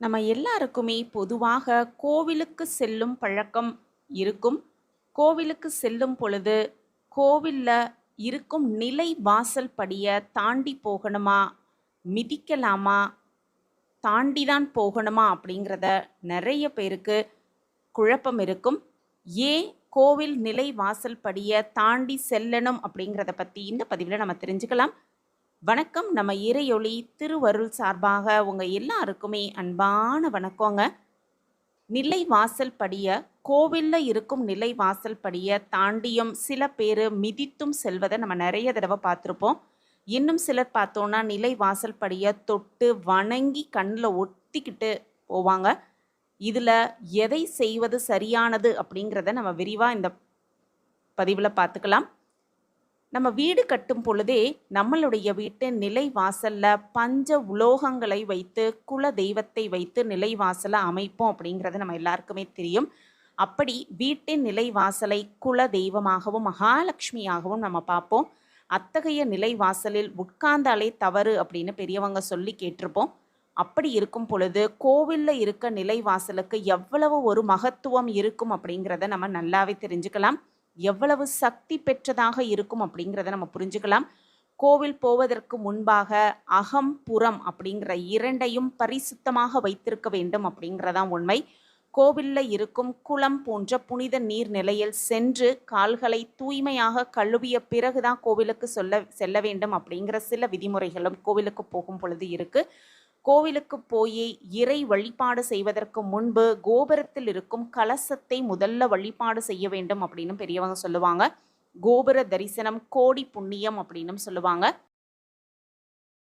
நம்ம எல்லாருக்குமே பொதுவாக கோவிலுக்கு செல்லும் பழக்கம் இருக்கும். கோவிலுக்கு செல்லும் பொழுது, கோவிலில் இருக்கும் நிலை வாசல் படியை தாண்டி போகணுமா? மிதிக்கலாமா? தாண்டி தான் போகணுமா? அப்படிங்கிறத நிறைய பேருக்கு குழப்பம் இருக்கும். ஏன் கோவில் நிலை வாசல் படியை தாண்டி செல்லணும் அப்படிங்கிறத பற்றி இந்த பதிவில் நம்ம தெரிஞ்சுக்கலாம். வணக்கம். நம்ம இறையொளி திருவருள் சார்பாக உங்கள் எல்லாருக்குமே அன்பான வணக்கங்க. நிலை வாசல் படிய கோவிலில் இருக்கும் நிலை வாசல் படிய தாண்டியும் சில பேர் மிதித்தும் செல்வதை நம்ம நிறைய தடவை பார்த்துருப்போம் இன்னும் சிலர் பார்த்தோன்னா நிலை வாசல் படிய தொட்டு வணங்கி கண்ணில் ஒத்திக்கிட்டு போவாங்க. இதில் எதை செய்வது சரியானது அப்படிங்கிறத நம்ம விரிவாக இந்த பதிவில் பார்த்துக்கலாம். நம்ம வீடு கட்டும் பொழுதே, நம்மளுடைய வீட்டு நிலை வாசல்ல பஞ்ச உலோகங்களை வைத்து, குல தெய்வத்தை வைத்து நிலை வாசல அமைப்போம் அப்படிங்கிறது நம்ம எல்லாருக்குமே தெரியும். அப்படி வீட்டின் நிலை வாசலை குல தெய்வமாகவும், மகாலட்சுமியாகவும் நம்ம பார்ப்போம். அத்தகைய நிலை வாசலில் உட்கார்ந்தாலே தவறு அப்படின்னு பெரியவங்க சொல்லி கேட்டிருப்போம். அப்படி இருக்கும் பொழுது, கோவிலில் இருக்க நிலை வாசலுக்கு எவ்வளவு ஒரு மகத்துவம் இருக்கும் அப்படிங்கிறத நம்ம நல்லாவே தெரிஞ்சுக்கலாம். எவ்வளவு சக்தி பெற்றதாக இருக்கும் அப்படிங்கிறத நம்ம புரிஞ்சுக்கலாம். கோவில் போவதற்கு முன்பாக அகம், புறம் அப்படிங்கிற இரண்டையும் பரிசுத்தமாக வைத்திருக்க வேண்டும் அப்படிங்கிறதான் உண்மை. கோவில்ல இருக்கும் குளம் போன்ற புனித நீர் நிலையில் சென்று கால்களை தூய்மையாக கழுவிய பிறகு தான் கோவிலுக்கு சொல்ல செல்ல வேண்டும் அப்படிங்கிற சில விதிமுறைகளும் கோவிலுக்கு போகும் பொழுது இருக்குது கோவிலுக்கு போய் இறை வழிபாடு செய்வதற்கு முன்பு கோபுரத்தில் இருக்கும் கலசத்தை முதல்ல வழிபாடு செய்ய வேண்டும் அப்படின்னு பெரியவங்க சொல்லுவாங்க. கோபுர தரிசனம் கோடி புண்ணியம் அப்படின்னும் சொல்லுவாங்க.